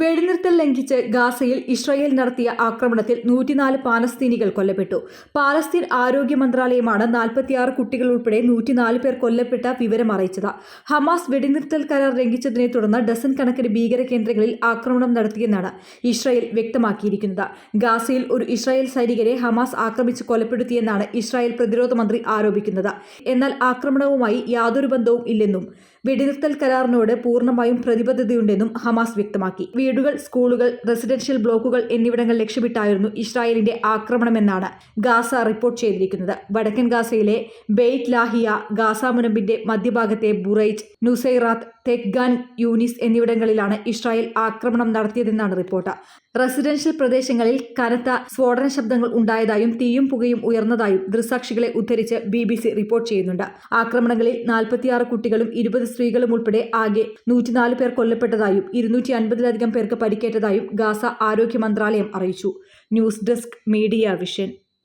വെടിനിർത്തൽ ലംഘിച്ച് ഗാസയിൽ ഇസ്രായേൽ നടത്തിയ ആക്രമണത്തിൽ നൂറ്റിനാല് പാലസ്തീനികൾ കൊല്ലപ്പെട്ടു. പാലസ്തീൻ ആരോഗ്യ മന്ത്രാലയമാണ് നാൽപ്പത്തിയാറ് കുട്ടികൾ ഉൾപ്പെടെ നൂറ്റിനാല് പേർ കൊല്ലപ്പെട്ട വിവരം അറിയിച്ചത്. ഹമാസ് വെടിനിർത്തൽ കരാർ ലംഘിച്ചതിനെ തുടർന്ന് ഡസൻ കണക്കിന് ഭീകര കേന്ദ്രങ്ങളിൽ ആക്രമണം നടത്തിയെന്നാണ് ഇസ്രായേൽ വ്യക്തമാക്കിയിരിക്കുന്നത്. ഗാസയിൽ ഒരു ഇസ്രായേൽ സൈനികരെ ഹമാസ് ആക്രമിച്ച് കൊലപ്പെടുത്തിയെന്നാണ് ഇസ്രായേൽ പ്രതിരോധ മന്ത്രി ആരോപിക്കുന്നത്. എന്നാൽ ആക്രമണവുമായി യാതൊരു ബന്ധവും ഇല്ലെന്നും വെടിനിർത്തൽ കരാറിനോട് പൂർണമായും പ്രതിബദ്ധതയുണ്ടെന്നും ഹമാസ് വ്യക്തമാക്കി. വീടുകൾ സ്കൂളുകൾ റെസിഡൻഷ്യൽ ബ്ലോക്കുകൾ എന്നിവിടങ്ങൾ ലക്ഷ്യമിട്ടായിരുന്നു ഇസ്രായേലിന്റെ ആക്രമണമെന്നാണ് ഗാസ റിപ്പോർട്ട് ചെയ്തിരിക്കുന്നത്. വടക്കൻ ഗാസയിലെ ബെയ്റ്റ് ലാഹിയ ഗാസ മുനമ്പിന്റെ മധ്യഭാഗത്തെ ബുറൈറ്റ് നുസൈറാത്ത് തെഗ്ഗാൻ യൂനിസ് എന്നിവിടങ്ങളിലാണ് ഇസ്രായേൽ ആക്രമണം നടത്തിയതെന്നാണ് റിപ്പോർട്ട്. റെസിഡൻഷ്യൽ പ്രദേശങ്ങളിൽ കനത്ത സ്ഫോടന ശബ്ദങ്ങൾ ഉണ്ടായതായും തീയും പുകയും ഉയർന്നതായും ദൃസാക്ഷികളെ ഉദ്ധരിച്ച് ബി ബി സി റിപ്പോർട്ട് ചെയ്യുന്നുണ്ട്. ആക്രമണങ്ങളിൽ നാൽപ്പത്തിയാറ് കുട്ടികളും ഇരുപത് സ്ത്രീകളും ഉൾപ്പെടെ ആകെ നൂറ്റിനാല് പേർ കൊല്ലപ്പെട്ടതായും ഇരുന്നൂറ്റി അൻപതിലധികം പേർക്ക് പരിക്കേറ്റതായും ഗാസ ആരോഗ്യ മന്ത്രാലയം അറിയിച്ചു. News desk media vision.